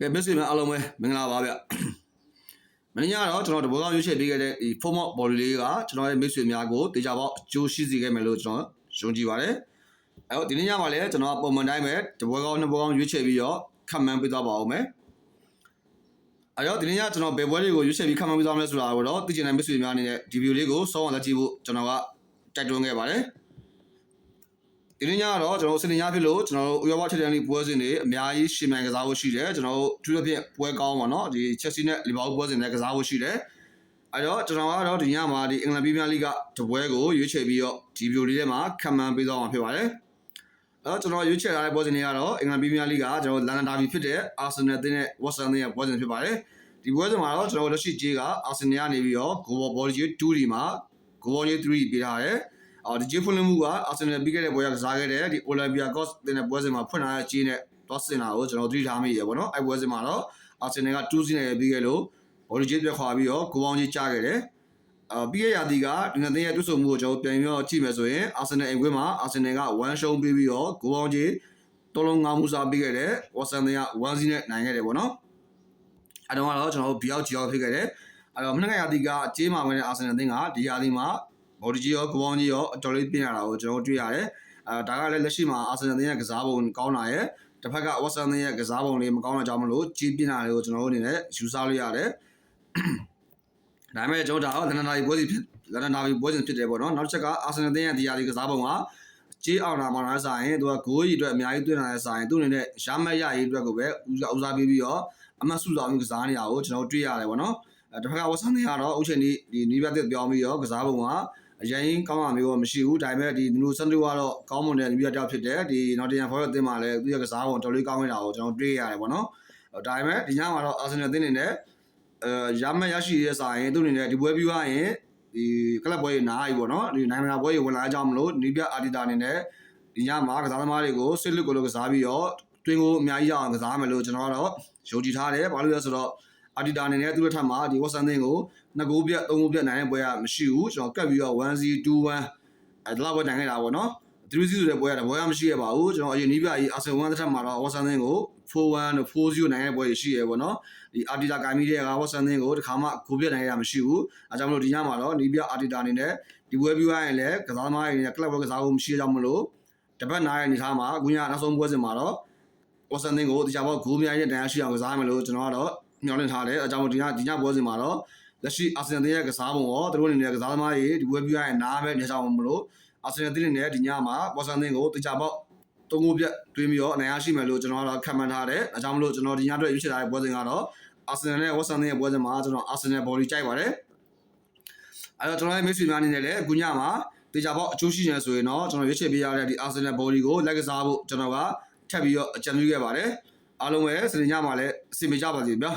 ကဲမစ်ဆွေများအားလုံးပဲမင်္ဂလာပါဗျမင်းညတော့ကျွန်တော်တဘောကောင်းရွေးချယ်ပေးခဲ့တဲ့ဒီ format body လေးကကျွန်တော်ရဲ့မစ်ဆွေများကိုတေချာပေါက်အကျိုးရှိစေခဲ့မယ်လို့ကျွန်တော်ယုံကြည်ပါတယ်အဲတော့ဒီနေ့ညမှာလည်းကျွန်တော်ပုံမှန်တိုင်းပဲတဘောကောင်းနှစ်ဘောကောင်းရွေးချယ်ပြီးတော့ခန့်မှန်းပေးသွားပါဦးမယ်အဲတော့ဒီနေ့ညကျွန်တော်ဘယ်ပွဲလေးကိုရွေးချယ်ပြီးခန့်မှန်းပေးသွားမလဲဆိုတာကိုတော့သိချင်တဲ့မစ်ဆွေများအနေနဲ့ဒီဗီဒီယိုလေးကိုစောင့်အောင်လက်ကြည့်ဖို့ကျွန်တော်ကတိုက်တွန်းခဲ့ပါတယ် ဒီနေ့ညကတော့ကျွန်တော်တို့စနေညဖြစ်လို့ကျွန်တော်တို့ဥရောပချက်တန်းလေးပွဲစဉ်တွေအများကြီးရှင်မြန်ကစားဖို့ရှိတယ်ကျွန်တော်တို့ထူးထူးဖြင့်ပွဲကောင်းပါတော့ဒီချက်စီနဲ့လီဗာပူးပွဲစဉ်တွေကစားဖို့ရှိတယ်အဲတော့ကျွန်တော်ကတော့ဒီညမှာဒီအင်္ဂလန်ပရီးမီးယားလိဂ်ကတပွဲကိုရွေးချယ်ပြီးတော့ဒီဗီဒီယိုလေးထဲမှာခံမှန်းပေးသွားမှာဖြစ်ပါတယ်အဲတော့ကျွန်တော်ရွေးချယ်ထားတဲ့ပွဲစဉ်တွေကတော့အင်္ဂလန်ပရီးမီးယားလိဂ်ကကျွန်တော်လန်ဒန်ဒါဘီဖြစ်တဲ့အာဆင်နယ်အသင်းနဲ့ဝတ်ဆန်အသင်းရဲ့ပွဲစဉ်ဖြစ်ပါတယ်ဒီပွဲစဉ်မှာတော့ကျွန်တော်လက်ရှိဂျေးကအာဆင်နယ်ကနေပြီးတော့ဂိုဘောဘောလ်ဂျီ2ဒီမှာဂိုဘောဂျီ3ပေးထားတယ် အော်ဒီဂျေးဖွင့်လင်းမှုကအာဆင်နယ်ပြီးခဲ့တဲ့ပွဲကစားခဲ့တဲ့ဒီအိုလံပီယာကော့စ်တင်တဲ့ပွဲစဉ်မှာဖွင့်လာတဲ့ဂျေးနဲ့တော့စင်တာကိုကျွန်တော်သတိထားမိရပေါ့နော်အဲ့ပွဲစဉ်မှာတော့အာဆင်နယ်က2စီနဲ့ပြီးခဲ့လို့ဘော်လဂျီပြတ်ခွာပြီးတော့ဂိုဘောင်းကြီးကြားခဲ့တယ်အာပြီးခဲ့ရာသီကဒီနှစ်သိန်းရဲ့တွတ်ဆုံမှုကိုကျွန်တော်ပြန်ပြီးတော့ကြည့်မယ်ဆိုရင်အာဆင်နယ်အိမ်ခွင်းမှာအာဆင်နယ်က1ရှုံးပြီးပြီးတော့ဂိုဘောင်းကြီးတော်လုံးငါးမှုစားပြီးခဲ့တယ်ဝါဆန်တွေက1စီနဲ့နိုင်ခဲ့တယ်ပေါ့နော်အဲတော့ကတော့ကျွန်တော်တို့ဘီယောက်ဂျီယောဖြစ်ခဲ့တယ်အဲတော့မနေ့ကရာသီကကြေးမာဝင်တဲ့အာဆင်နယ်အသင်းကဒီရာသီမှာ ဘော်ဒီဂျီရောဂဘောင်းကြီးရောအတော်လေးပြင်ရတာကိုကျွန်တော်တို့တွေ့ရတယ်အဲဒါကလည်းလက်ရှိမှာအာဆင်နယ်အသင်းရဲ့ကစားပုံကောင်းလာရဲ့တစ်ဖက်ကဝက်ဆန်အသင်းရဲ့ကစားပုံလေးမကောင်းတဲ့ကြောင့်မလို့ကြီးပြင်တာတွေကိုကျွန်တော်တို့အနေနဲ့ယူဆလို့ရတယ်ဒါပေမဲ့ကျွန်တော်ဒါတော့လန်ဒန်ဒါဘီပွဲစီဖြစ်လန်ဒန်ဒါဘီပွဲစဉ်ဖြစ်တယ်ပေါ့နော်နောက်တစ်ချက်ကအာဆင်နယ်အသင်းရဲ့ဒီရာသီကစားပုံကကြေးအောင်လာမှလာဆိုင်သူကဂိုးကြီးအတွက်အများကြီးတွင်းလာတဲ့ဆိုင်သူ့အနေနဲ့ရမက်ရရေးအတွက်ကိုပဲဦးစားဦးစားပေးပြီးတော့အမတ်စုဆောင်ပြီးကစားနေတာကိုကျွန်တော်တွေ့ရတယ်ပေါ့နော်အဲတစ်ဖက်ကဝက်ဆန်တွေကတော့အုတ်ချိန်ဒီဒီနီးပြတ်ပြောင်းပြီးတော့ကစားပုံက အရင်ကောင်းတာမျိုးမရှိဘူးဒါပေမဲ့ဒီနူနိုဆန်တိုကတော့ကောင်းမွန်တဲ့နီးပြတ်တောက်ဖြစ်တယ်ဒီနော်တင်ယန်ဖော်ရအသင်းမှာလည်းသူ့ရဲ့ကစားပုံတော်လေးကောင်းနေတာကိုကျွန်တော်တွေ့ရတယ်ပေါ့နော်ဒါပေမဲ့ဒီညမှာတော့အာဆင်နယ်အသင်းအနေနဲ့အဲရမက်ရရှိရဲ့ဆိုင်သူ့အနေနဲ့ဒီပွဲပြီးသွားရင်ဒီကလပ်ပွဲတွေနားပြီပေါ့နော်ဒီနိုင်မနာပွဲတွေဝင်လာကြအောင်မလို့နီးပြအာတီတာအနေနဲ့ဒီညမှာကစားသမားတွေကိုစစ်လွတ်ကိုလို့ကစားပြီးတော့တွင်းကိုအများကြီးရအောင်ကစားမယ်လို့ကျွန်တော်ကတော့ယုံကြည်ထားတယ်ဘာလို့လဲဆိုတော့ အာတီတာအနေနဲ့သူ့လက်ထက်မှာဒီဝက်ဆန်သင်းကိုနှစ်ကိုးပြတ်သုံးကိုးပြတ်နိုင်တဲ့ပွဲကမရှိဘူးကျွန်တော်ကတ်ပြီးတော့1-0-2-1အဲဒါလောက်ပဲနိုင်ခဲ့တာပေါ့နော်3-0ဆိုတဲ့ပွဲကတပွဲကမရှိရပါဘူးကျွန်တော်အရင်နီးပြကြီးအာဆင်1တစ်ထက်မှာတော့ဝက်ဆန်သင်းကို4-1တို့4-0နိုင်တဲ့ပွဲရှိရပေါ့နော်ဒီအာတီတာကိုင်မီတဲ့ကဝက်ဆန်သင်းကိုတခါမှကိုးပြတ်နိုင်ရတာမရှိဘူးအဲကြောင့်မလို့ဒီညမှာတော့နီးပြအာတီတာအနေနဲ့ဒီပွဲပြီးသွားရင်လည်းကစားသမားတွေနဲ့ကလပ်ပွဲကစားဖို့မရှိကြမလို့တပတ်နားရဲ့အနေထားမှာအခုညနောက်ဆုံးပွဲစဉ်မှာတော့ဝက်ဆန်သင်းကိုတရားပေါ်ဂိုးမြိုင်းနဲ့တန်ရရှိအောင်ကစားမယ်လို့ကျွန်တော်ကတော့ ညှော်လင့်ထားတယ်အဲကြောင့်မို့ဒီညဒီညပွဲစဉ်မှာတော့လက်ရှိအာဆင်နယ်ရဲ့ကစားပုံရောသူတို့အနေနဲ့ကစားသမားတွေဒီပွဲပြရရင်နားမဲ့နေကြအောင်မလို့အာဆင်နယ်တင်းနဲ့ဒီညမှာပေါ်ဆန်သင်းကိုတရားပေါက်တုံးကိုပြတ်တွင်းပြီးတော့အနိုင်ရရှိမယ်လို့ကျွန်တော်ကတော့ခံမှန်းထားတယ်အဲကြောင့်မလို့ကျွန်တော်ဒီညအတွက်ရွေးချယ်ထားတဲ့ပွဲစဉ်ကတော့အာဆင်နယ်နဲ့ဝက်ဆန်သင်းရဲ့ပွဲစဉ်မှာကျွန်တော်အာဆင်နယ်ဘော်လီကြိုက်ပါတယ်အဲတော့ကျွန်တော်ရဲ့မိတ်ဆွေများအနေနဲ့လည်းအခုညမှာတေချာပေါက်အကျိုးရှိနေဆိုရင်တော့ကျွန်တော်ရွေးချယ်ပေးရတဲ့ဒီအာဆင်နယ်ဘော်လီကိုလက်ကစားဖို့ကျွန်တော်ကထပ်ပြီးတော့အကြံပြုခဲ့ပါတယ်အားလုံးပဲစနေညမှာလည်းအ စီအမံကြပါစေဗျာ